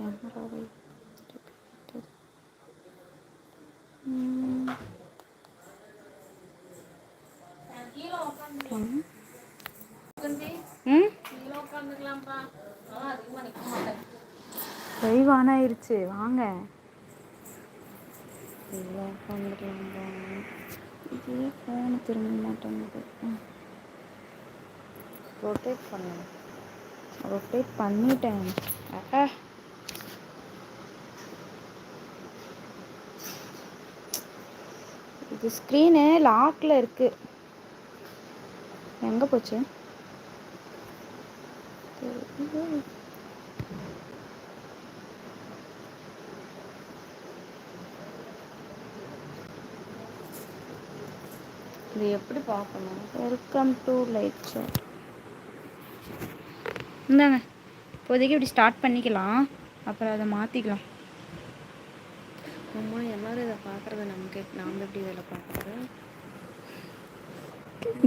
கேமராவை திருப்பிவிட்டது. Live on ஆயிருச்சு வாங்க இதே ஃபோனு திரும்ப மாட்டேங்குது ரொட்டேட் பண்ணு ரொட்டேட் பண்ணிட்டேன் அஹ். இது ஸ்க்ரீனு லாக்கில் இருக்கு. எங்கே போச்சு. இது எப்படி பார்க்கணும்? வெல்கம் டு லைட் ஷாட் இந்தாங்க. இப்போதைக்கு இப்படி ஸ்டார்ட் பண்ணிக்கலாம். அப்புறம் அதை மாற்றிக்கலாம் அம்மா எல்லாரும் இதை பார்க்குறத நமக்கு நாம் எப்படி இதில் பார்க்குறது?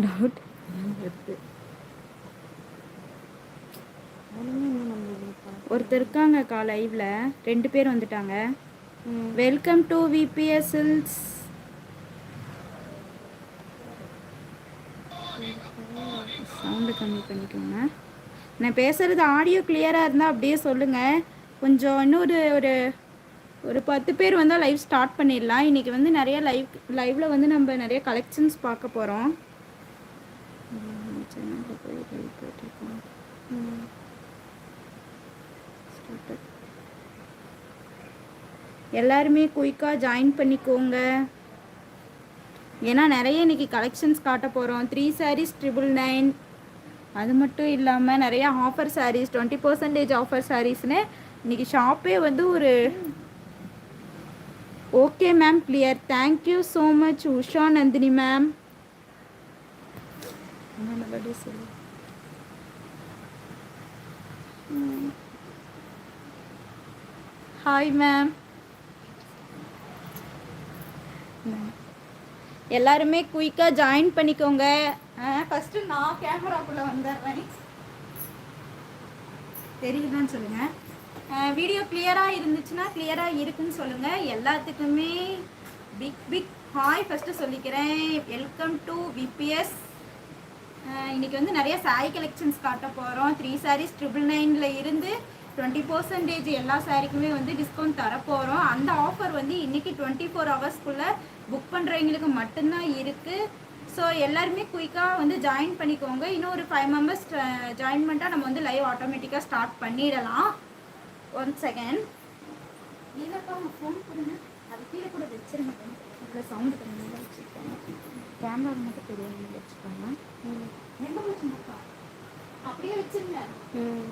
டவுட் ஒருத்தர் இருக்காங்கக்கா லைவ்ல ரெண்டு பேர் வந்துட்டாங்க. வெல்கம் டு விபிஎஸ்எல்ஸ் சவுண்டு கம்மி பண்ணிக்கோங்க. நான் பேசுறது ஆடியோ கிளியராக இருந்தால் அப்படியே சொல்லுங்கள் கொஞ்சம் இன்னொரு ஒரு ஒரு பத்து பேர் வந்தால் லைவ் ஸ்டார்ட் பண்ணிடலாம். இன்றைக்கி வந்து நிறைய லைவ் லைவில் வந்து நம்ம நிறைய கலெக்ஷன்ஸ் பார்க்க போகிறோம் எல்லாருமே குயிக்காக ஜாயின் பண்ணிக்கோங்க. ஏன்னா நிறைய இன்னைக்கு கலெக்ஷன்ஸ் காட்ட போகிறோம் த்ரீ சாரீஸ் ட்ரிபிள் நைன் அது மட்டும் இல்லாமல் நிறைய offer saris twenty percentage offer சாரீஸ்னு இன்னைக்கு ஷாப்பே வந்து ஒரு okay ma'am clear thank you so much Usha Nandini ma'am hi ma'am எல்லாருமே குயிக்காக ஜாயின் பண்ணிக்கோங்க. ஃபஸ்ட்டு நான் கேமராக்குள்ளே வந்துடுறேன். தெரியுதான்னு சொல்லுங்கள் வீடியோ கிளியராக இருந்துச்சுன்னா கிளியராக இருக்குன்னு சொல்லுங்கள் எல்லாத்துக்குமே பிக் பிக் ஹாய் ஃபஸ்ட்டு சொல்லிக்கிறேன். வெல்கம் டு விபிஎஸ் இன்றைக்கி வந்து நிறைய சாரி கலெக்ஷன்ஸ் காட்ட போகிறோம் த்ரீ சாரீஸ் ட்ரிபிள் நைனில் இருந்து டுவெண்ட்டி பர்சன்டேஜ் எல்லா சாரீக்குமே வந்து டிஸ்கவுண்ட் தரப்போகிறோம் அந்த ஆஃபர் வந்து இன்றைக்கி டுவெண்ட்டி ஃபோர் ஹவர்ஸ்க்குள்ளே புக் பண்ணுறவங்களுக்கு மட்டும்தான் இருக்குது ஸோ எல்லாருமே குயிக்காக வந்து ஜாயின் பண்ணிக்கோங்க. இன்னும் ஒரு ஃபைவ் மெம்பர்ஸ் ஜாயின் பண்ணிட்டா நம்ம வந்து லைவ் ஆட்டோமேட்டிக்காக ஸ்டார்ட் பண்ணிடலாம். ஒன் செகண்ட் இல்லைப்பா உங்கள் ஃபோன் கொடுங்க. அது கீழே கூட வச்சிருங்க. இவ்வளோ சவுண்டு கம்மியாக வச்சுருக்கேன் கேமரா மட்டும் பெரிய வச்சுக்கோங்க எங்கே வச்சுருக்கா அப்படியே வச்சிருங்க. ம்.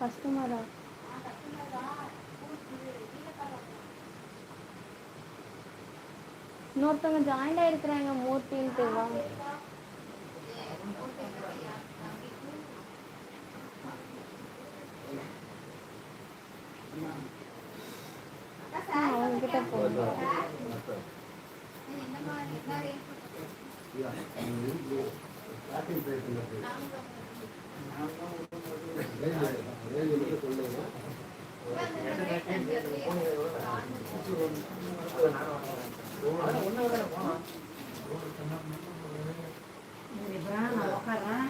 கஸ்டமரா இன்னொருத்தவங்க ஜாயின் ஆயிருக்கிறாங்க மூர்த்தின்ட்டு வாங்க கிட்ட போங்க நான் உட்காடுறேன்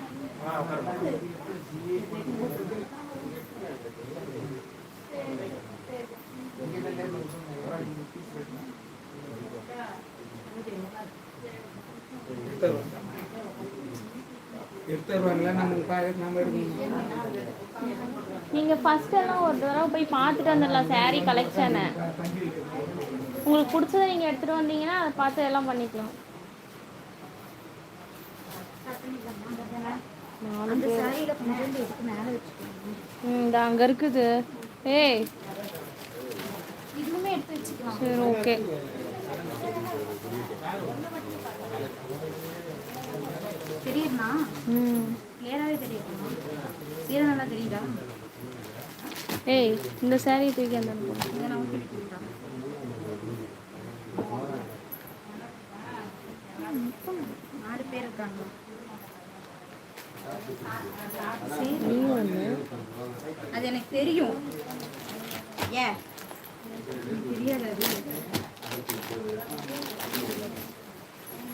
எடுத்து வருவாங்களா நம்ம பா- நம்ம எடுக்கணும். நீங்க ஃபர்ஸ்ட் எல்லாம் ஒரு தடவை போய் பார்த்துட்டு வந்துடலாம் saree கலெக்ஷனை உங்களுக்கு பிடிச்சதை நீங்க எடுத்துட்டு வந்தீங்கன்னா அதை பார்த்து எல்லாம் பண்ணிக்கலாம். இந்த அங்க இருக்குது. ஏய். இதுவுமே எடுத்து வச்சுக்கலாம். சரி ஓகே. ம். கிளியராகவே தெரியுதுண்ணா சீரை நல்லா தெரியுதா? ஏய் இந்த saree தூக்கி அந்த. இதை நான் கொடுக்குறேன். நாலு பேர் இருக்காங்க. அது எனக்கு தெரியும். எனக்கு தெரியாது அது.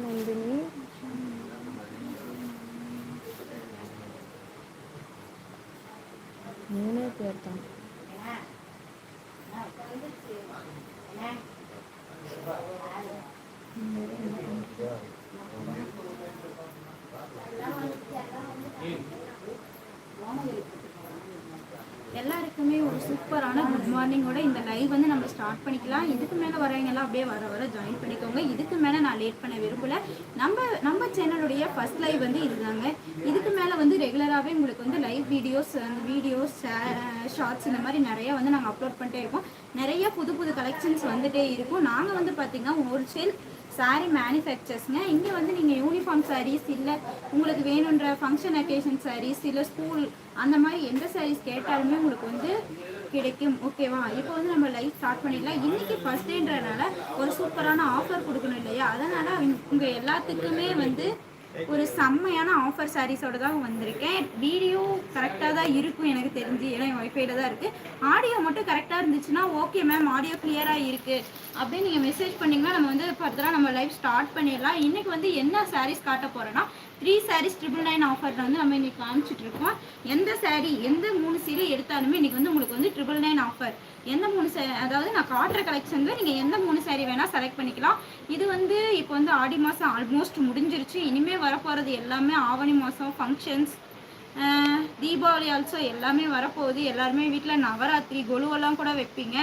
உதயா நந்தினி மூணே பேர் தான் எல்லாருக்குமே ஒரு சூப்பரான குட் மார்னிங்கோட இந்த லைவ் வந்து நம்ம ஸ்டார்ட் பண்ணிக்கலாம். இதுக்கு மேலே வரவங்கெல்லாம் அப்படியே வர வர ஜாயின் பண்ணிக்கோங்க. இதுக்கு மேலே நான் லேட் பண்ண விரும்பல. நம்ம நம்ம சேனலுடைய ஃபர்ஸ்ட் லைவ் வந்து இதுதாங்க. இதுக்கு மேலே வந்து ரெகுலராகவே உங்களுக்கு வந்து லைவ் வீடியோஸ் அந்த வீடியோஸ் ஷார்ட்ஸ் இந்த மாதிரி நிறைய வந்து நாங்கள் அப்லோட் பண்ணிட்டே இருக்கோம். நிறைய புது புது கலெக்ஷன்ஸ் வந்துகிட்டே இருக்கும். நாங்கள் வந்து பார்த்திங்கன்னா ஒரு சேல் சாரீ மேனுஃபேக்சர்ஸ்ங்க இங்கே வந்து நீங்கள் யூனிஃபார்ம் சாரீஸ் இல்லை உங்களுக்கு வேணுன்ற ஃபங்க்ஷன் அக்கேஷன் சாரீஸ் இல்லை ஸ்கூல் அந்த மாதிரி எந்த சாரீஸ் கேட்டாலுமே உங்களுக்கு வந்து கிடைக்கும். ஓகேவா இப்போ வந்து நம்ம லைஃப் ஸ்டார்ட் பண்ணிடலாம். இன்னைக்கு ஃபர்ஸ்ட் டேன்றனால ஒரு சூப்பரான ஆஃபர் கொடுக்கணும் இல்லையா? அதனால் உங்கள் எல்லாத்துக்குமே வந்து ஒரு செம்மையான ஆஃபர் சாரீஸோட தான் வந்திருக்கேன். வீடியோ கரெக்டாக தான் இருக்கும் எனக்கு தெரிஞ்சு. ஏன்னா என் ஒய்ஃபைல தான் இருக்குது ஆடியோ மட்டும் கரெக்டாக இருந்துச்சுன்னா ஓகே மேம் ஆடியோ கிளியராக இருக்குது அப்படின்னு நீங்கள் மெசேஜ் பண்ணிங்கன்னா நம்ம வந்து ஃபர்தராக நம்ம லைஃப் ஸ்டார்ட் பண்ணிடலாம். இன்றைக்கி வந்து என்ன சாரீஸ் காட்ட போகிறோன்னா த்ரீ சாரீஸ் ட்ரிபிள் நைன் ஆஃபரில் வந்து நம்ம இன்றைக்கி காமிச்சிட்ருக்கோம் எந்த சாரீ எந்த மூணு சீரை எடுத்தாலுமே இன்றைக்கி வந்து உங்களுக்கு வந்து ட்ரிபிள் நைன் ஆஃபர் எந்த மூணு சேரீ அதாவது நான் காட்டுற கலெக்ஷனில் நீங்கள் எந்த மூணு சேரீ வேணால் செலக்ட் பண்ணிக்கலாம். இது வந்து இப்போ வந்து ஆடி மாதம் ஆல்மோஸ்ட் முடிஞ்சிருச்சு. இனிமேல் வரப்போகிறது எல்லாமே ஆவணி மாதம் ஃபங்க்ஷன்ஸ் தீபாவளி ஆல்சோ எல்லாமே வரப்போகுது. எல்லாருமே வீட்டில் நவராத்திரி கொலுவெல்லாம் கூட வைப்பீங்க.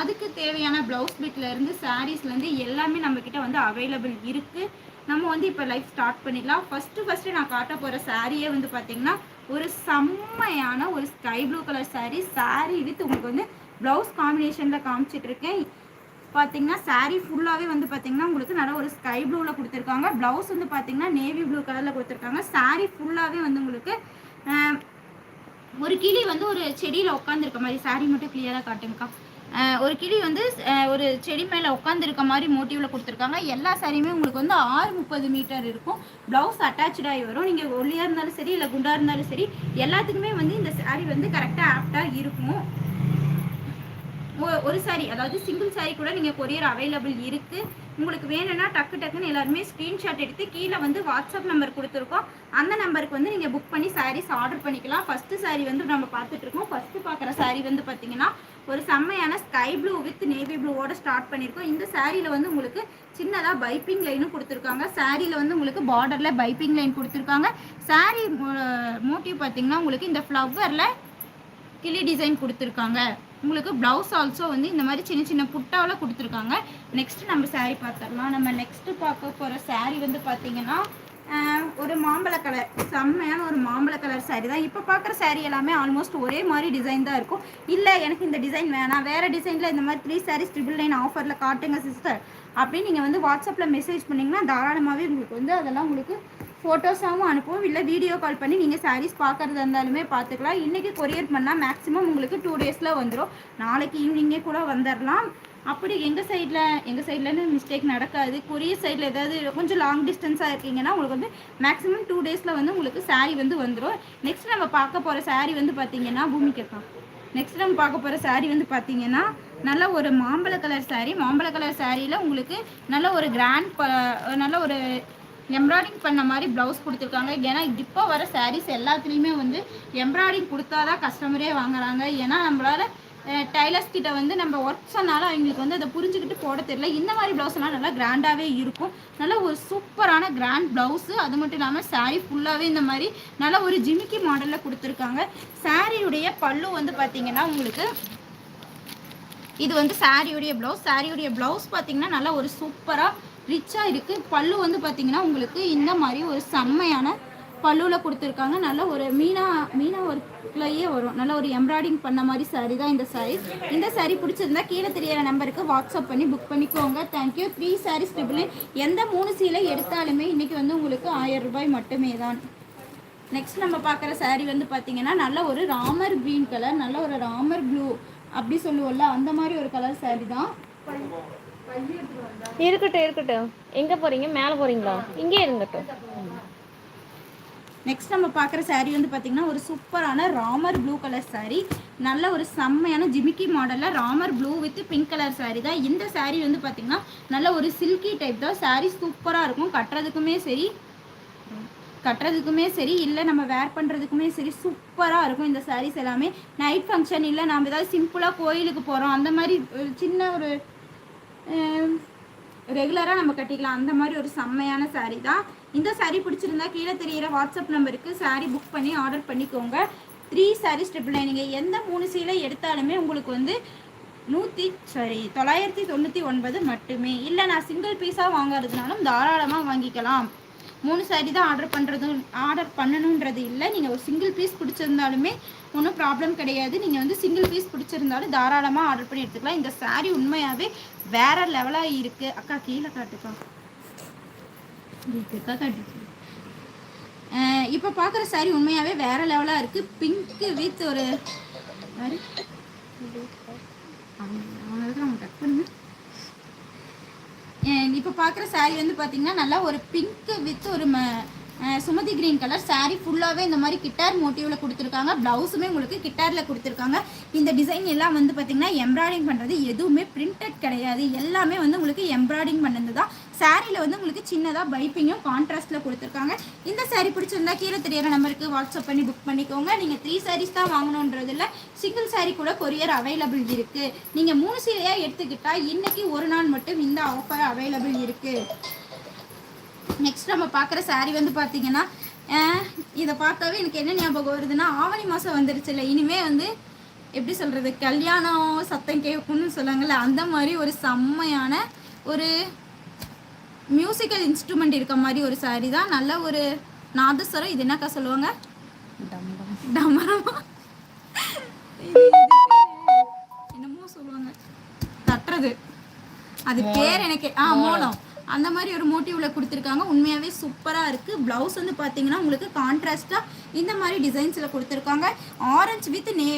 அதுக்கு தேவையான ப்ளவுஸ் பிட்லேருந்து சாரீஸ்லேருந்து எல்லாமே நம்மக்கிட்ட வந்து அவைலபிள் இருக்குது நம்ம வந்து இப்போ லைஃப் ஸ்டார்ட் பண்ணிடலாம். ஃபஸ்ட்டு ஃபஸ்ட்டு நான் காட்ட போகிற சாரியே வந்து பார்த்திங்கன்னா ஒரு செம்மையான ஒரு sky blue colour sari sari with உங்களுக்கு வந்து ப்ளவுஸ் காம்பினேஷனில் காமிச்சிட்டு இருக்கேன். பார்த்தீங்கன்னா சாரீ ஃபுல்லாகவே வந்து பார்த்தீங்கன்னா உங்களுக்கு நல்ல ஒரு ஸ்கை ப்ளூவில் கொடுத்துருக்காங்க. ப்ளவுஸ் வந்து பார்த்தீங்கன்னா நேவி ப்ளூ கலரில் கொடுத்துருக்காங்க. சாரீ ஃபுல்லாகவே வந்து உங்களுக்கு ஒரு கிளி வந்து ஒரு செடியில் உட்காந்துருக்க மாதிரி. சாரீ மட்டும் கிளியராக காட்டுங்கக்கா. ஒரு கிளி வந்து ஒரு செடி மேலே உட்காந்துருக்க மாதிரி மோட்டிவில் கொடுத்துருக்காங்க. எல்லா சாரியுமே உங்களுக்கு வந்து ஆறு முப்பது மீட்டர் இருக்கும். ப்ளவுஸ் அட்டாச்சாகி வரும். நீங்கள் ஒல்லியாக இருந்தாலும் சரி இல்லை குண்டாக இருந்தாலும் சரி எல்லாத்துக்குமே வந்து இந்த saree வந்து கரெக்டாக ஆப்டாக இருக்கும். ஒரு சாரி அதாவது சிங்கிள் சாரி கூட நீங்கள் கொரியர் அவைலபிள் இருக்குது உங்களுக்கு வேணும்னா டக்கு டக்குன்னு எல்லாருமே ஸ்க்ரீன்ஷாட் எடுத்து கீழே வந்து வாட்ஸ்அப் நம்பர் கொடுத்துருக்கோம். அந்த நம்பருக்கு வந்து நீங்கள் புக் பண்ணி சாரீஸ் ஆர்டர் பண்ணிக்கலாம். ஃபஸ்ட்டு saree வந்து நம்ம பார்த்துட்ருக்கோம் ஃபஸ்ட்டு பார்க்குற saree வந்து பார்த்தீங்கன்னா ஒரு செம்மையான ஸ்கை ப்ளூ வித் நேவி ப்ளூவோட ஸ்டார்ட் பண்ணியிருக்கோம் இந்த சாரியில் வந்து உங்களுக்கு சின்னதாக பைப்பிங் லைனும் கொடுத்துருக்காங்க. சாரியில் வந்து உங்களுக்கு பார்டரில் பைப்பிங் லைன் கொடுத்துருக்காங்க. சாரீ மோட்டிவ் பார்த்தீங்கன்னா உங்களுக்கு இந்த ஃப்ளவரில் கிளி டிசைன் கொடுத்துருக்காங்க. உங்களுக்கு ப்ளவுஸ் ஆல்சோ வந்து இந்த மாதிரி சின்ன சின்ன புட்டாவில் கொடுத்துருக்காங்க. நெக்ஸ்ட் நம்ம சாரீ பார்த்துடலாம். நம்ம நெக்ஸ்ட்டு பார்க்க போகிற சாரீ வந்து பார்த்தீங்கன்னா ஒரு மாம்பழ கலர் செம்மையான ஒரு மாம்பழ கலர் சாரீ தான். இப்போ பார்க்குற சாரீ எல்லாமே ஆல்மோஸ்ட் ஒரே மாதிரி டிசைன் தான் இருக்கும். இல்லை எனக்கு இந்த டிசைன் வேணாம். வேறு டிசைனில் இந்த மாதிரி த்ரீ சாரீஸ் ட்ரிபிள் நைன் ஆஃபரில் காட்டுங்க சிஸ்டர் அப்படின்னு நீங்கள் வந்து வாட்ஸ்அப்பில் மெசேஜ் பண்ணிங்கன்னா தாராளமாகவே உங்களுக்கு வந்து அதெல்லாம் உங்களுக்கு ஃபோட்டோஸாகவும் அனுப்புவோம் இல்லை வீடியோ கால் பண்ணி நீங்கள் சாரீஸ் பார்க்குறதா இருந்தாலுமே பார்த்துக்கலாம் இன்றைக்கி கொரியர் பண்ணால் மேக்ஸிமம் உங்களுக்கு டூ டேஸில் வந்துடும் நாளைக்கு ஈவினிங்கே கூட வந்துடலாம் அப்படி எங்கள் சைடில் எங்கள் சைட்லன்னு மிஸ்டேக் நடக்காது. கொரியர் சைடில் ஏதாவது கொஞ்சம் லாங் டிஸ்டன்ஸாக இருக்கீங்கன்னா உங்களுக்கு வந்து மேக்ஸிமம் டூ டேஸில் வந்து உங்களுக்கு சாரீ வந்து வந்துடும் நெக்ஸ்ட் நம்ம பார்க்க போகிற சாரீ வந்து பார்த்தீங்கன்னா பூமிக்கு நெக்ஸ்ட் நம்ம பார்க்க போகிற சாரீ வந்து பார்த்தீங்கன்னா நல்ல ஒரு மாம்பழ கலர் சாரீ மாம்பழ கலர் சாரியில் உங்களுக்கு நல்ல ஒரு கிராண்ட் நல்ல ஒரு எம்ப்ராய்டிங் பண்ண மாதிரி ப்ளவுஸ் கொடுத்துருக்காங்க. ஏன்னா இப்போ வர சாரீஸ் எல்லாத்துலேயுமே வந்து எம்ப்ராய்டிங் கொடுத்தா தான் கஸ்டமரே வாங்குறாங்க. ஏன்னா நம்மளால டைலர்ஸ் கிட்ட வந்து நம்ம ஒர்க் சொன்னாலும் அவங்களுக்கு வந்து அதை புரிஞ்சுக்கிட்டு போட தெரியல. இந்த மாதிரி ப்ளவுஸ் எல்லாம் நல்லா கிராண்டாகவே இருக்கும். நல்ல ஒரு சூப்பரான கிராண்ட் ப்ளவுஸு அது மட்டும் இல்லாமல் சாரீ ஃபுல்லாகவே இந்த மாதிரி நல்ல ஒரு ஜிமிக்கி மாடலில் கொடுத்துருக்காங்க. சாரியுடைய பல்லு வந்து பார்த்தீங்கன்னா உங்களுக்கு இது வந்து சாரியுடைய ப்ளவுஸ் சாரியுடைய ப்ளவுஸ் பார்த்தீங்கன்னா நல்லா ஒரு சூப்பராக ரிச்சாக இருக்குது பல்லு வந்து பார்த்தீங்கன்னா உங்களுக்கு இந்த மாதிரி ஒரு செம்மையான பல்லுவில் கொடுத்துருக்காங்க. நல்ல ஒரு மீனா மீனா ஒர்க்லையே வரும். நல்ல ஒரு எம்ப்ராய்டிங் பண்ண மாதிரி saree தான் இந்த saree. இந்த சாரீ பிடிச்சிருந்தா கீழே தெரியற நம்பருக்கு வாட்ஸ்அப் பண்ணி புக் பண்ணிக்கோங்க. தேங்க்யூ த்ரீ சாரீஸ் ட்ரிபிள் எந்த மூணு சீலை எடுத்தாலுமே இன்றைக்கி வந்து உங்களுக்கு ஆயிரம் ரூபாய் மட்டுமே தான். நெக்ஸ்ட் நம்ம பார்க்குற சாரீ வந்து பார்த்தீங்கன்னா நல்ல ஒரு ராமர் க்ரீன் கலர் நல்ல ஒரு ராமர் ப்ளூ அப்படி சொல்லுவோம்ல அந்த மாதிரி ஒரு கலர் சாரீ தான். இருக்கட்டும் இருக்கட்டும். எங்கே போகிறீங்க மேலே போகிறீங்களா இங்கே இருங்கட்டும் நெக்ஸ்ட் நம்ம பார்க்குற சாரீ வந்து பார்த்தீங்கன்னா ஒரு சூப்பரான ராமர் ப்ளூ கலர் சாரீ நல்ல ஒரு செம்மையான ஜிமிக்கி மாடலில் Ramar blue with pink colour sari தான். இந்த சாரீ வந்து பார்த்தீங்கன்னா நல்ல ஒரு சில்கி டைப் தான். சாரீ சூப்பராக இருக்கும். கட்டுறதுக்குமே சரி கட்டுறதுக்குமே சரி இல்லை நம்ம வேர் பண்ணுறதுக்குமே சரி சூப்பராக இருக்கும் இந்த சாரீஸ் எல்லாமே. நைட் ஃபங்க்ஷன் இல்லை நம்ம ஏதாவது சிம்பிளாக கோயிலுக்கு போகிறோம் அந்த மாதிரி ஒரு சின்ன ஒரு ரெகுலராக நம்ம கட்டிக்கலாம். அந்த மாதிரி ஒரு செம்மையான சாரீ தான். இந்த சாரீ பிடிச்சிருந்தா கீழே தெரியிற வாட்ஸ்அப் நம்பருக்கு சாரீ புக் பண்ணி ஆர்டர் பண்ணிக்கோங்க. த்ரீ sarees ட்ரிபிள் நீங்கள் எந்த மூணு சீலை எடுத்தாலுமே உங்களுக்கு வந்து நூற்றி சாரி தொள்ளாயிரத்தி தொண்ணூற்றி ஒன்பது மட்டுமே. இல்லை நான் சிங்கிள் பீஸாக வாங்குறதுனாலும் தாராளமாக வாங்கிக்கலாம். மூணு saree தான் ஆர்டர் பண்ணுறதும் ஆர்டர் பண்ணணுன்றது இல்லை. நீங்கள் ஒரு சிங்கிள் பீஸ் பிடிச்சிருந்தாலுமே ஒன்றும் ப்ராப்ளம் கிடையாது. நீங்கள் வந்து சிங்கிள் பீஸ் பிடிச்சிருந்தாலும் தாராளமாக ஆர்டர் பண்ணி எடுத்துக்கலாம். இந்த சாரீ உண்மையாகவே வேற லெவலாக இருக்குது அக்கா கீழே காட்டுக்கா. அக்கா காட்டு இப்போ பார்க்குற சாரீ உண்மையாகவே வேற லெவலாக இருக்குது பிங்க்கு வித் ஒரு யாரு? அவன் அவன் கட் பண்ணுங்க. இப்போ பார்க்குற saree வந்து பார்த்தீங்கன்னா நல்லா ஒரு பிங்க்கு வித் ஒரு ம சுமதி கிரீன் கலர் சாரீ ஃபுல்லாகவே இந்த மாதிரி கிட்டார் மோட்டிவில் கொடுத்துருக்காங்க. ப்ளவுஸுமே உங்களுக்கு கிட்டாரில் கொடுத்துருக்காங்க. இந்த டிசைன் எல்லாம் வந்து பார்த்தீங்கன்னா எம்ப்ராய்டிங் பண்ணுறது எதுவுமே பிரிண்டட் கிடையாது. எல்லாமே வந்து உங்களுக்கு எம்ப்ராய்டிங் பண்ணது தான் சாரியில் வந்து உங்களுக்கு சின்னதாக பைப்பிங்கும் கான்ட்ராஸ்ட்டில் கொடுத்துருக்காங்க. இந்த சாரீ பிடிச்சிருந்தா கீழே தெரியிற நம்பருக்கு வாட்ஸ்அப் பண்ணி புக் பண்ணிக்கோங்க. நீங்கள் த்ரீ சாரீஸ் தான் வாங்கணுன்றது இல்லை. சிங்கிள் சாரீ கூட கொரியர் அவைலபிள் இருக்குது நீங்கள் மூணு சீலையாக எடுத்துக்கிட்டால் இன்றைக்கி ஒரு நாள் மட்டும் இந்த ஆஃபர் அவைலபிள் இருக்குது நெக்ஸ்ட் நம்ம பார்க்குற saree வந்து பார்த்தீங்கன்னா இதை பார்க்கவே எனக்கு என்ன ஞாபகம் வருதுன்னா ஆவணி மாதம் வந்துருச்சுல்ல. இனிமே வந்து எப்படி சொல்கிறது கல்யாணம் சத்தம் கேட்கும்னு சொல்லுவாங்கல்ல அந்த மாதிரி ஒரு செம்மையான ஒரு மியூசிக்கல் இன்ஸ்ட்ருமெண்ட் இருக்க மாதிரி ஒரு saree தான். நல்ல ஒரு நாதஸ்வரம் இது என்னக்கா சொல்லுவாங்க? டமரமா என்னமோ சொல்லுவாங்க. தட்டுறது. அது பேர் எனக்கு ஆ மோளம். அந்த மாதிரி ஒரு மோட்டிவ்ல கொடுத்துருக்காங்க. உண்மையாகவே சூப்பராக இருக்குது ப்ளவுஸ் வந்து பார்த்தீங்கன்னா உங்களுக்கு கான்ட்ராஸ்ட்டாக இந்த மாதிரி டிசைன்ஸில் கொடுத்துருக்காங்க. ஆரஞ்சு வித் நே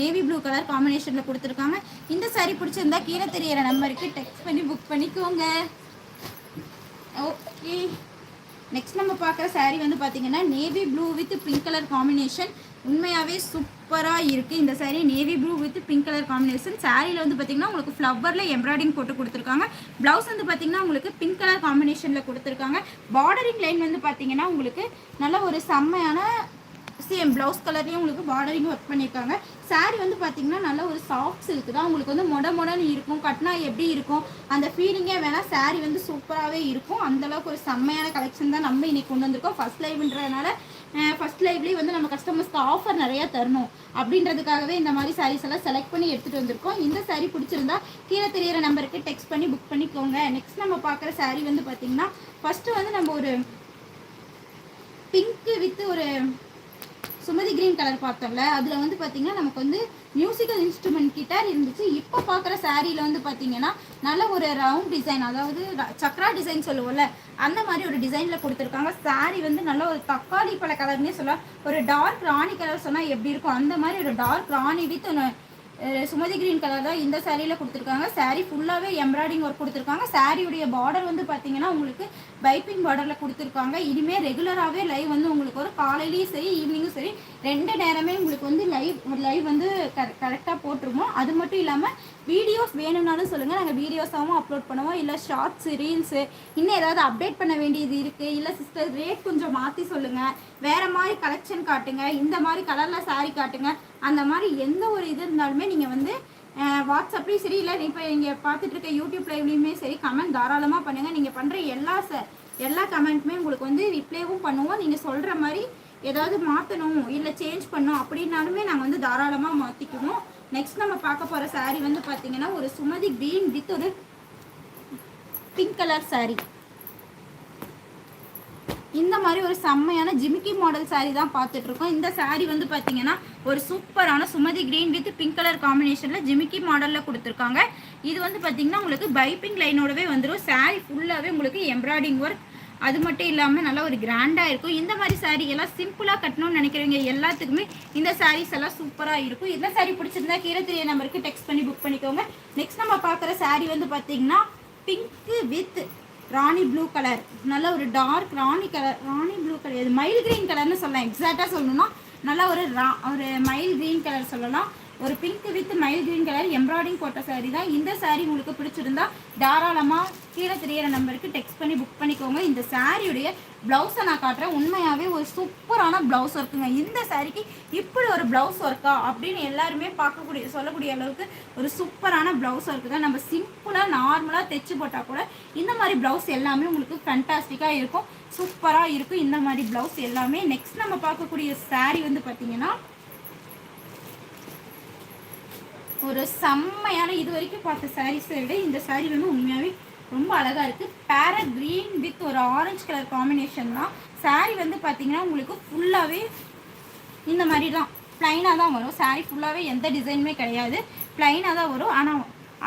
நேவி ப்ளூ கலர் காம்பினேஷனில் கொடுத்துருக்காங்க. இந்த saree பிடிச்சிருந்தா கீழே தெரியிற நம்பருக்கு டெக்ஸ்ட் பண்ணி புக் பண்ணிக்கோங்க. ஓகே நெக்ஸ்ட் நம்ம பார்க்குற saree வந்து பார்த்தீங்கன்னா navy blue with pink colour combination உண்மையாகவே சூப்பர் சூப்பராக இருக்குது இந்த sari navy blue with pink colour combination சாரியில் வந்து பார்த்தீங்கன்னா உங்களுக்கு ஃப்ளவரில் எம்ப்ராய்டிங் போட்டு கொடுத்துருக்காங்க. ப்ளவுஸ் வந்து பார்த்திங்கன்னா உங்களுக்கு பிங்க் கலர் காம்பினேஷனில் கொடுத்துருக்காங்க. பார்டரிங் லைன் வந்து பார்த்திங்கன்னா உங்களுக்கு நல்ல ஒரு செம்மையான சேம் ப்ளவுஸ் கலர்லேயும் உங்களுக்கு பார்டரிங் ஒர்க் பண்ணியிருக்காங்க saree வந்து பார்த்தீங்கன்னா நல்ல ஒரு சாஃப்ட் சில்க் தான். உங்களுக்கு வந்து மொட மொடன்னு இருக்கும். கட்டினா எப்படி இருக்கும்? அந்த ஃபீலிங்கே வேணால் saree வந்து சூப்பராகவே இருக்கும். அந்தளவுக்கு ஒரு செம்மையான கலெக்ஷன் தான் நம்ம இன்றைக்கி கொண்டு வந்திருக்கோம். ஃபஸ்ட் லைவ்ன்றதுனால ஃபர்ஸ்ட் லைவ்லேயே வந்து நம்ம கஸ்டமர்ஸ்க்கு ஆஃபர் நிறையா தரணும். அப்படின்றதுக்காகவே இந்த மாதிரி சாரீஸ் எல்லாம் செலக்ட் பண்ணி எடுத்துகிட்டு வந்திருக்கோம். இந்த சாரீ பிடிச்சிருந்தா கீழே தெரியிற நம்பருக்கு டெக்ஸ்ட் பண்ணி புக் பண்ணிக்கோங்க. நெக்ஸ்ட் நம்ம பார்க்குற சாரீ வந்து பார்த்திங்கன்னா ஃபஸ்ட்டு வந்து நம்ம ஒரு பிங்க்கு வித் ஒரு சுமதி கிரீன் கலர் பார்த்தோம்ல அதில் வந்து பார்த்தீங்கன்னா நமக்கு வந்து மியூசிக்கல் இன்ஸ்ட்ருமெண்ட் கிட்டார் இருந்துச்சு. இப்போ பார்க்குற சாரியில் வந்து பார்த்தீங்கன்னா நல்ல ஒரு ரவுண்ட் டிசைன் அதாவது சக்ரா டிசைன் சொல்லுவோம்ல அந்த மாதிரி ஒரு டிசைனில் கொடுத்துருக்காங்க. சாரி வந்து நல்ல ஒரு தக்காளி பழ கலர்னே சொல்லலாம். ஒரு டார்க் ராணி கலர் சொன்னால் எப்படி இருக்கும்? அந்த மாதிரி ஒரு dark rani with Sumathi green colour தான் இந்த சாரியில் கொடுத்துருக்காங்க. சாரீ ஃபுல்லாகவே எம்ப்ராய்டிங் ஒர்க் கொடுத்துருக்காங்க. சாரியுடைய பார்டர் வந்து பார்த்தீங்கன்னா உங்களுக்கு பைப்பிங் பார்டரில் கொடுத்துருக்காங்க. இனிமேல் ரெகுலராகவே லைவ் வந்து உங்களுக்கு ஒரு காலையிலையும் சரி ஈவினிங்கும் சரி ரெண்டு நேரமே உங்களுக்கு வந்து லைவ் லைவ் வந்து கரெக்டாக போட்டுருவோம். அது மட்டும் இல்லாமல் வீடியோஸ் வேணும்னாலும் சொல்லுங்கள் நாங்கள் வீடியோஸாகவும் அப்லோட் பண்ணுவோம். இல்லை ஷார்ட்ஸ் ரீல்ஸு இன்னும் ஏதாவது அப்டேட் பண்ண வேண்டியது இருக்குது இல்லை சிஸ்டர் ரேட் கொஞ்சம் மாற்றி சொல்லுங்கள் வேறு மாதிரி கலெக்ஷன் காட்டுங்க. இந்த மாதிரி கலரில் சாரீ காட்டுங்க. அந்த மாதிரி எந்த ஒரு இது இருந்தாலுமே நீங்கள் வந்து வாட்ஸ்அப்லேயும் சரி இல்லை இப்போ நீங்கள் பார்த்துட்டு இருக்க யூடியூப் லைவ்லேயுமே சரி கமெண்ட் தாராளமாக பண்ணுங்கள் நீங்கள் பண்ணுற எல்லா ச எல்லா கமெண்ட்டுமே உங்களுக்கு வந்து ரிப்ளேவும் பண்ணுவோம். நீங்கள் சொல்கிற மாதிரி ஏதாவது மாற்றணும் இல்லை சேஞ்ச் பண்ணணும் அப்படின்னாலுமே நாங்கள் வந்து தாராளமாக மாற்றிக்குவோம் நெக்ஸ்ட் நம்ம பார்க்க போகிற saree வந்து பார்த்தீங்கன்னா ஒரு சுமதி கிரீன் வித் ஒரு பிங்க் கலர் saree. இந்த மாதிரி ஒரு செம்மையான ஜிமிக்கி மாடல் saree தான் பார்த்துட்ருக்கோம் இந்த saree வந்து பார்த்தீங்கன்னா ஒரு சூப்பரான Sumathi green with pink colour காம்பினேஷனில் ஜிமிக்கி மாடலில் கொடுத்துருக்காங்க. இது வந்து பார்த்தீங்கன்னா உங்களுக்கு பைப்பிங் லைனோடவே வந்துடும் சாரீ ஃபுல்லாகவே உங்களுக்கு எம்ப்ராய்டிங் ஒர்க் அது மட்டும் இல்லாமல் நல்லா ஒரு கிராண்டாக இருக்கும். இந்த மாதிரி சாரீ எல்லாம் சிம்பிளாக கட்டணும்னு நினைக்கிறவங்க எல்லாத்துக்குமே இந்த சாரீஸ் எல்லாம் சூப்பராக இருக்கும். இந்த சாரீ பிடிச்சிருந்தா கீழே திரிய நம்பருக்கு டெக்ஸ்ட் பண்ணி புக் பண்ணிக்கோங்க. நெக்ஸ்ட் நம்ம பார்க்குற சாரீ வந்து பார்த்தீங்கன்னா pink with rani blue colour நல்ல ஒரு dark rani colour rani blue colour இது மைல் கிரீன் கலர்னு சொல்லலாம். எக்ஸாக்டாக சொல்லணும்னா நல்லா ஒரு ரா ஒரு மைல் கிரீன் கலர் சொல்லலாம். ஒரு பிங்க் வித் மயில் கிரீன் கலர் எம்ப்ராய்டிங் போட்ட saree தான். இந்த saree உங்களுக்கு பிடிச்சிருந்தா தாராளமாக கீழே தெரியற நம்பருக்கு டெக்ஸ்ட் பண்ணி புக் பண்ணிக்கோங்க. இந்த சாரியுடைய ப்ளவுஸை நான் காட்டுறேன். உண்மையாகவே ஒரு சூப்பரான ப்ளவுஸ் ஒர்க்குங்க இந்த சாரிக்கு இப்படி ஒரு ப்ளவுஸ் ஒர்க்கா அப்படின்னு எல்லாருமே பார்க்கக்கூடிய சொல்லக்கூடிய அளவுக்கு ஒரு சூப்பரான ப்ளவுஸ் ஒர்க்கு தான் நம்ம சிம்பிளாக நார்மலாக தைச்சு போட்டால் கூட இந்த மாதிரி ப்ளவுஸ் எல்லாமே உங்களுக்கு ஃபண்டாஸ்டிக்காக இருக்கும். சூப்பராக இருக்கும். இந்த மாதிரி ப்ளவுஸ் எல்லாமே. நெக்ஸ்ட் நம்ம பார்க்கக்கூடிய saree வந்து பார்த்தீங்கன்னா ஒரு செம்மையான இது வரைக்கும் பார்த்த சாரீஸை விட இந்த சாரீ வந்து உண்மையாகவே ரொம்ப அழகாக இருக்குது பேர க்ரீன் வித் ஒரு ஆரஞ்சு கலர் காம்பினேஷன் தான். சாரீ வந்து பார்த்தீங்கன்னா உங்களுக்கு ஃபுல்லாகவே இந்த மாதிரி தான். ப்ளைனாக தான் வரும். சாரீ ஃபுல்லாகவே எந்த டிசைனுமே கிடையாது. ப்ளைனாக தான் வரும். ஆனால்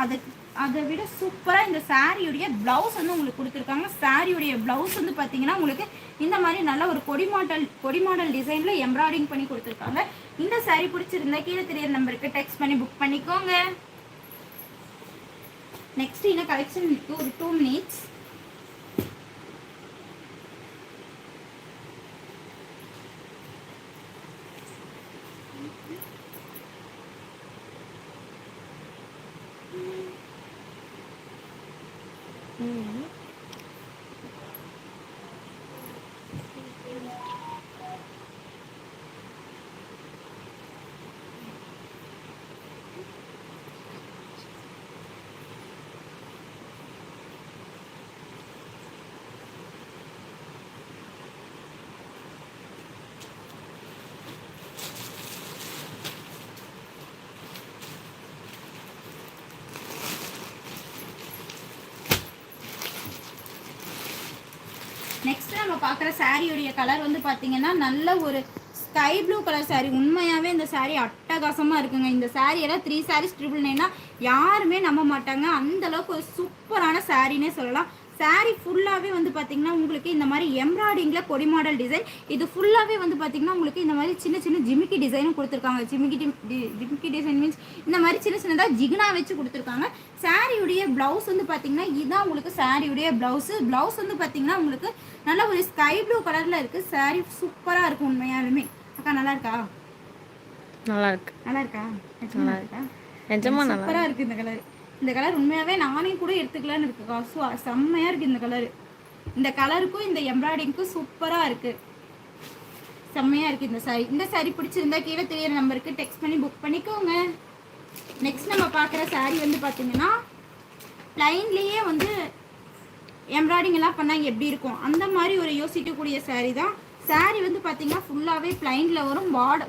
அதுக்கு அதை விட சூப்பராக இந்த சாரியுடைய ப்ளவுஸ் வந்து உங்களுக்கு கொடுத்துருக்காங்க. சாரியுடைய ப்ளவுஸ் வந்து பார்த்தீங்கன்னா உங்களுக்கு இந்த மாதிரி நல்ல ஒரு கொடி மாடல் கொடி மாடல் டிசைனில் எம்ப்ராய்டிங் பண்ணி கொடுத்துருக்காங்க. இந்த சாரி பிடிச்சிருந்தா கீழே தெரியற நம்பருக்கு டெக்ஸ்ட் பண்ணி புக் பண்ணிக்கோங்க. நெக்ஸ்ட் இன்னும் கலெக்ஷன் இருக்குது ஒரு டூ மினிட்ஸ் நெக்ஸ்ட் நம்ம பார்க்குற சாரியுடைய கலர் வந்து பார்த்தீங்கன்னா நல்ல ஒரு ஸ்கை ப்ளூ கலர் சாரீ உண்மையாகவே இந்த சாரீ அட்டகாசமாக இருக்குங்க. இந்த சாரியெல்லாம் எல்லாம் த்ரீ சாரீஸ் ட்ரிபிள் நைன்னா யாருமே நம்ப மாட்டாங்க. அந்த அளவுக்கு ஒரு சூப்பரான சாரின்னே சொல்லலாம். Saree ஃபுல்லாகவே வந்து பார்த்தீங்கன்னா உங்களுக்கு இந்த மாதிரி எம்ப்ராய்டிங்கில் கொடி மாடல் டிசைன் இது ஃபுல்லாகவே வந்து பார்த்தீங்கன்னா உங்களுக்கு இந்த மாதிரி சின்ன சின்ன ஜிமிக்கி டிசைனும் கொடுத்துருக்காங்க. ஜிமிக்கி ஜிமிக்கி டிசைன் மீன்ஸ் இந்த மாதிரி சின்ன சின்னதாக ஜிகினா வச்சு கொடுத்துருக்காங்க. சாரியுடைய ப்ளவுஸ் வந்து பார்த்தீங்கன்னா இதுதான் உங்களுக்கு சாரியுடைய ப்ளவுஸு ப்ளவுஸ் வந்து பார்த்தீங்கன்னா உங்களுக்கு நல்ல ஒரு ஸ்கை ப்ளூ கலரில் இருக்குது saree சூப்பராக இருக்கும் உண்மையாலுமே. அக்கா நல்லா இருக்கா? நல்லா இருக்கு. நல்லா இருக்கா? நிஜமா இருக்கா? நிஜமா நல்லா சூப்பரா இருக்கு. இந்த கலர் இந்த கலர் உண்மையாகவே நானே கூட எடுத்துக்கலான்னு இருக்குக்கா சு செம்மையாக இருக்குது இந்த கலர் இந்த கலருக்கும் இந்த எம்ப்ராய்டிங்க்கும் சூப்பராக இருக்குது செம்மையாக இருக்குது இந்த சாரி இந்த சாரி பிடிச்சிருந்தா கீழே தெரியற நம்பருக்கு டெக்ஸ்ட் பண்ணி புக் பண்ணிக்கோங்க. நெக்ஸ்ட் நம்ம பார்க்குற saree வந்து பார்த்தீங்கன்னா ப்ளைன்லேயே வந்து எம்ப்ராய்டிங் எல்லாம் பண்ணால் எப்படி இருக்கும்? அந்த மாதிரி ஒரு யோசிக்கக்கூடிய saree தான் saree வந்து பார்த்தீங்கன்னா ஃபுல்லாகவே ப்ளைனில் வரும். பாட்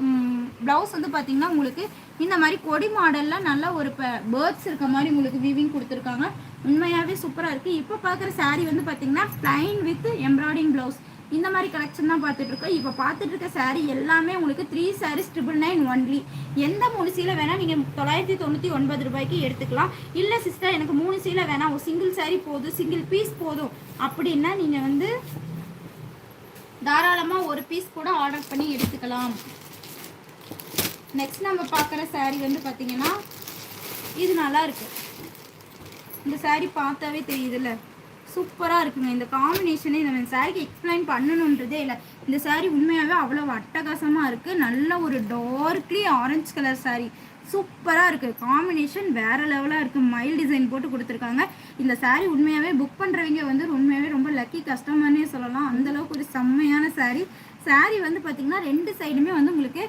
ப்ளவுஸ் வந்து பார்த்தீங்கன்னா உங்களுக்கு இந்த மாதிரி கொடி மாடலில் நல்ல ஒரு பேர்ட்ஸ் இருக்க மாதிரி உங்களுக்கு வீவிங் கொடுத்துருக்காங்க. உண்மையாகவே சூப்பராக இருக்குது இப்போ பார்க்குற saree வந்து பார்த்தீங்கன்னா பிளைன் வித் எம்ப்ராய்டிங் ப்ளவுஸ் இந்த மாதிரி கலெக்ஷன் தான் பார்த்துட்ருக்கோம் இப்போ பார்த்துட்ருக்க இருக்க எல்லாமே உங்களுக்கு three saris triple nine only எந்த மூணு சீலை வேணால் நீங்கள் தொள்ளாயிரத்தி தொண்ணூற்றி ஒன்பது ரூபாய்க்கு எடுத்துக்கலாம். இல்லை சிஸ்டர் எனக்கு மூணு சீலை வேணாம். ஒரு சிங்கிள் சாரீ போதும் சிங்கிள் பீஸ் போதும். அப்படின்னா நீங்கள் வந்து தாராளமாக ஒரு பீஸ் கூட ஆர்டர் பண்ணி எடுத்துக்கலாம். நெக்ஸ்ட் நம்ம பார்க்குற சாரீ வந்து பார்த்தீங்கன்னா இது நல்லா இருக்குது இந்த சாரீ பார்த்தாவே தெரியுதுல்ல. சூப்பராக இருக்குங்க. இந்த காம்பினேஷனே இந்த சாரிக்கு எக்ஸ்பிளைன் பண்ணணுன்றதே இல்லை. இந்த சாரீ உண்மையாகவே அவ்வளோ அட்டகாசமாக இருக்குது நல்ல ஒரு டார்க்லி ஆரஞ்சு கலர் சாரீ சூப்பராக இருக்குது காம்பினேஷன் வேறு லெவலாக இருக்குது மைல் டிசைன் போட்டு கொடுத்துருக்காங்க. இந்த சாரீ உண்மையாகவே புக் பண்ணுறவங்க வந்து உண்மையாகவே ரொம்ப லக்கி கஸ்டமர்னே சொல்லலாம். அந்தளவுக்கு ஒரு செம்மையான சாரீ சாரீ வந்து பார்த்திங்கன்னா ரெண்டு சைடுமே வந்து உங்களுக்கு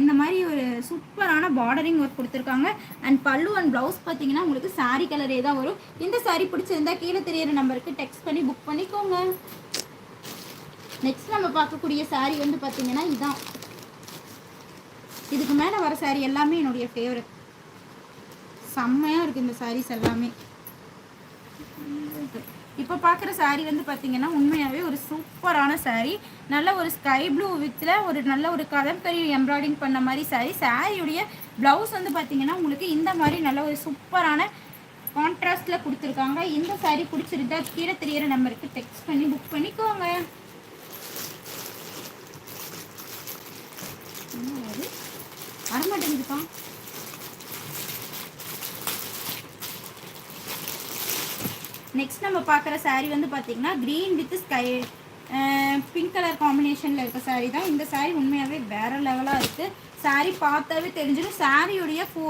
இந்த மாதிரி ஒரு சூப்பரான பார்டரிங் ஒர்க் கொடுத்துருக்காங்க. அண்ட் பல்லு அண்ட் ப்ளவுஸ் பார்த்தீங்கன்னா உங்களுக்கு சாரீ கலரே தான் வரும். இந்த சாரீ பிடிச்சிருந்தா கீழே தெரியிற நம்பருக்கு டெக்ஸ்ட் பண்ணி புக் பண்ணிக்கோங்க. நெக்ஸ்ட் நம்ம பார்க்கக்கூடிய சாரீ வந்து பார்த்தீங்கன்னா இதுதான் இதுக்கு மேலே வர saree எல்லாமே என்னுடைய ஃபேவரட் செம்மையாக இருக்குது இந்த சாரீஸ் எல்லாமே. இப்போ பார்க்குற saree வந்து பார்த்தீங்கன்னா உண்மையாகவே ஒரு சூப்பரான saree. நல்ல ஒரு ஸ்கை ப்ளூ வித்தில் ஒரு நல்ல ஒரு கதம்பரி எம்ப்ராய்டிங் பண்ண மாதிரி saree. சாரியுடைய ப்ளவுஸ் வந்து பார்த்தீங்கன்னா உங்களுக்கு இந்த மாதிரி நல்ல ஒரு சூப்பரான கான்ட்ராஸ்டில் கொடுத்துருக்காங்க. இந்த saree பிடிச்சிருந்தா கீழே தெரியிற நம்பருக்கு டெக்ஸ்ட் பண்ணி புக் பண்ணிக்கோங்க. வரமாட்டேங்குதுப்பா. நெக்ஸ்ட் நம்ம பார்க்குற சாரீ வந்து பார்த்தீங்கன்னா green with sky pink colour காம்பினேஷனில் இருக்க சாரீ தான். இந்த சாரீ உண்மையாகவே வேறு லெவலாக இருக்குது சாரீ பார்த்தாவே தெரிஞ்சிடும். சாரியுடைய ஃபோ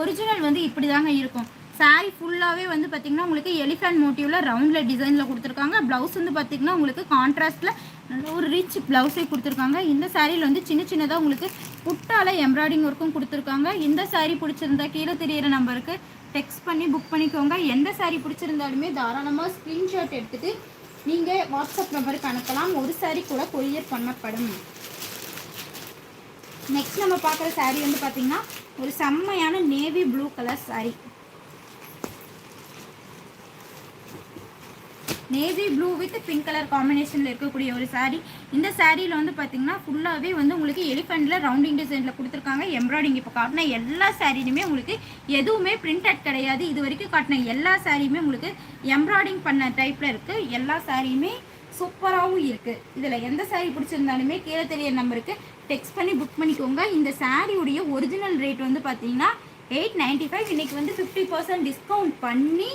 ஒரிஜினல் வந்து இப்படி தாங்க இருக்கும். சாரீ ஃபுல்லாகவே வந்து பார்த்திங்கன்னா உங்களுக்கு எலிஃபென்ட் மோட்டிவில் ரவுண்டில் டிசைனில் கொடுத்துருக்காங்க. ப்ளவுஸ் வந்து பார்த்திங்கன்னா உங்களுக்கு கான்ட்ராஸ்ட்டில் நல்ல ஒரு ரிச் ப்ளவுஸே கொடுத்துருக்காங்க. இந்த சாரியில் வந்து சின்ன சின்னதாக உங்களுக்கு புட்டால எம்ப்ராய்டிங் ஒர்க்கும் கொடுத்துருக்காங்க. இந்த சாரீ பிடிச்சிருந்தா கீழே தெரியிற நம்பருக்கு டெக்ஸ்ட் பண்ணி புக் பண்ணிக்கோங்க. எந்த சாரீ பிடிச்சிருந்தாலுமே தாராளமாக ஸ்க்ரீன்ஷாட் எடுத்துகிட்டு நீங்கள் வாட்ஸ்அப் நம்பருக்கு அனுப்பலாம். ஒரு சாரீ கூட கொரியர் பண்ணப்படும். நெக்ஸ்ட் நம்ம பார்க்குற சாரீ வந்து பார்த்திங்கன்னா ஒரு செம்மையான navy blue colour sari navy blue with pink colour காம்பினேஷனில் இருக்கக்கூடிய ஒரு சாரீ இந்த சாரியில் வந்து பார்த்தீங்கன்னா ஃபுல்லாகவே வந்து உங்களுக்கு எலிஃபெண்ட்டில் ரவுண்டிங் டிசைனில் கொடுத்துருக்காங்க. எம்ப்ராய்டிங் இப்போ காட்டின எல்லா சாரீலையுமே உங்களுக்கு எதுவுமே பிரிண்டட் கிடையாது. இது வரைக்கும் காட்டின எல்லா சாரியுமே உங்களுக்கு எம்ப்ராய்டிங் பண்ண டைப்பில் இருக்குது எல்லா சாரியுமே சூப்பராகவும் இருக்குது இதில் எந்த சாரீ பிடிச்சிருந்தாலுமே கீழே தெரிய நம்பருக்கு டெக்ஸ்ட் பண்ணி புக் பண்ணிக்கோங்க. இந்த சாரியுடைய ஒரிஜினல் ரேட் வந்து பார்த்தீங்கன்னா எயிட் நைன்ட்டி ஃபைவ் இன்றைக்கி வந்து ஃபிஃப்டி பர்சன்ட் டிஸ்கவுண்ட் பண்ணி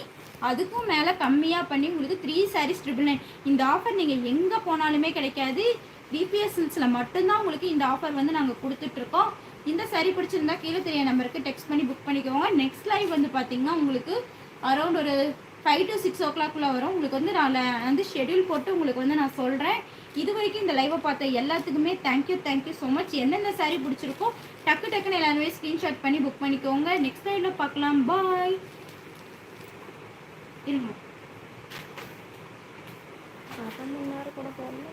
அதுக்கும் மேலே கம்மியாக பண்ணி உங்களுக்கு த்ரீ சாரீஸ் ட்ரிபிள் நைன் இந்த ஆஃபர் நீங்கள் எங்கே போனாலுமே கிடைக்காது. டிபிஎஸ்எல்ஸில் மட்டும்தான் உங்களுக்கு இந்த ஆஃபர் வந்து நாங்கள் கொடுத்துட்ருக்கோம். இந்த saree பிடிச்சிருந்தா கீழே தெரிய நம்பருக்கு டெக்ஸ்ட் பண்ணி புக் பண்ணிக்கோங்க. நெக்ஸ்ட் லைவ் வந்து பார்த்தீங்கன்னா உங்களுக்கு அரௌண்ட் ஒரு ஃபைவ் டு சிக்ஸ் ஓ கிளாக்குள்ளே வரும். உங்களுக்கு வந்து நான் வந்து ஷெட்யூல் போட்டு உங்களுக்கு வந்து நான் சொல்கிறேன் இது வரைக்கும் இந்த லைவை பார்த்த எல்லாத்துக்குமே thank you thank you so much எந்தெந்த saree பிடிச்சிருக்கோ டக்கு டக்குன்னு எல்லாருமே ஸ்க்ரீன்ஷாட் பண்ணி புக் பண்ணிக்கோங்க. நெக்ஸ்ட் லைவில் பார்க்கலாம். பாய் ഇരുന്നു? അപ്പം നിന്നാറ് കൂടെ പോകുന്നു